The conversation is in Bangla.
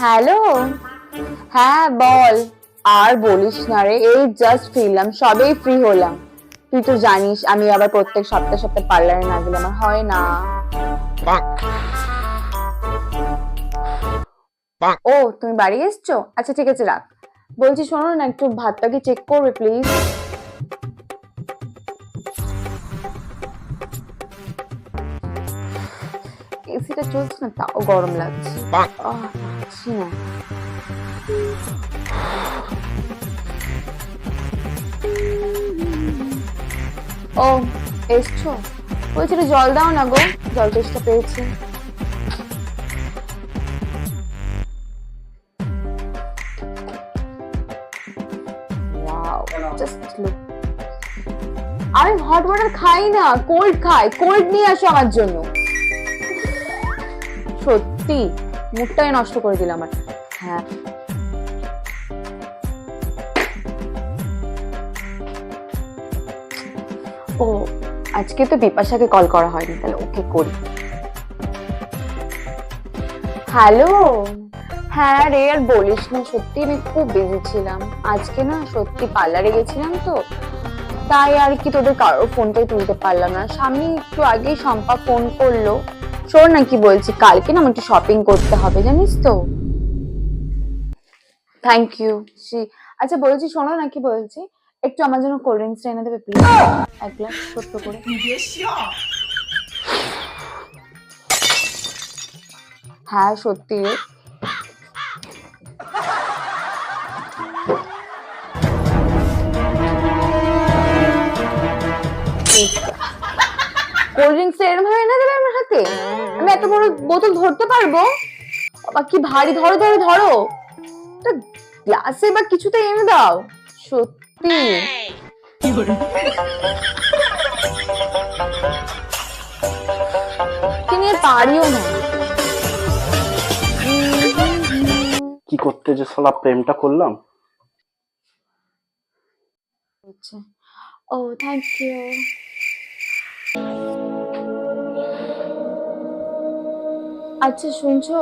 হ্যালো হ্যাঁ বল। আর বলিস না রে এই জাস্ট ফিরলাম সবেই ফ্রি হলাম। তুই তো জানিস আমি আবার প্রত্যেক সপ্তাহে সপ্তাহে পার্লারে না গেলে আমার হয় না। ও তুমি বাড়ি এসছো? আচ্ছা ঠিক আছে রাখ। বলছি শোনো না একটু ভাতটাকে চেক করবে প্লিজ এসিটা চলছে না তাও গরম লাগছে। পারছি না। ও এসছো? বলছি একটু জল দাও না গো জল তেষ্টা পেয়েছি. আমি হট ওয়াটার খাই না কোল্ড খাই কোল্ড নিয়ে আসো আমার জন্য। সত্যি মুখটাই নষ্ট করে দিলাম আমার। হ্যাঁ। ও, আজকে তো বিপাশাকে কল করা হয়নি, তাহলে ওকে করি। হ্যালো হ্যাঁ রে, আর বলিস না, সত্যি আমি খুব বিজি ছিলাম। আজকে না সত্যি পার্লারে গেছিলাম তো, তাই আর কি তোদের কারোর ফোনটাই তুলতে পারলাম না। সামনে একটু আগেই শম্পা ফোন করল। শোন না কি বলছি, কালকে না একটু শপিং করতে হবে, জানিস তো। থ্যাংক ইউ সি আচ্ছা বলছি, শোনো না কি বলছি, একটু আমার জন্য কোল্ড ড্রিঙ্কস এনে দেবে প্লিজ এক গ্লাস ছোট্ট করে। হ্যাঁ সত্যি রে। কোল্ড ড্রিঙ্কস এরম ভাবে এনে দেবে আমার হাতে? আমি এত বড় বোতল ধরতে পারব? বাবা কি ভারী ধরো ধরো ধরো। একটা গ্লাসে বা কিছুতে এনে দাও। সত্যি। তিনি পারিও না। কি করতে যে সালা প্রেমটা করলাম? হচ্ছে ও থ্যাংক ইউ আচ্ছা শুনছো?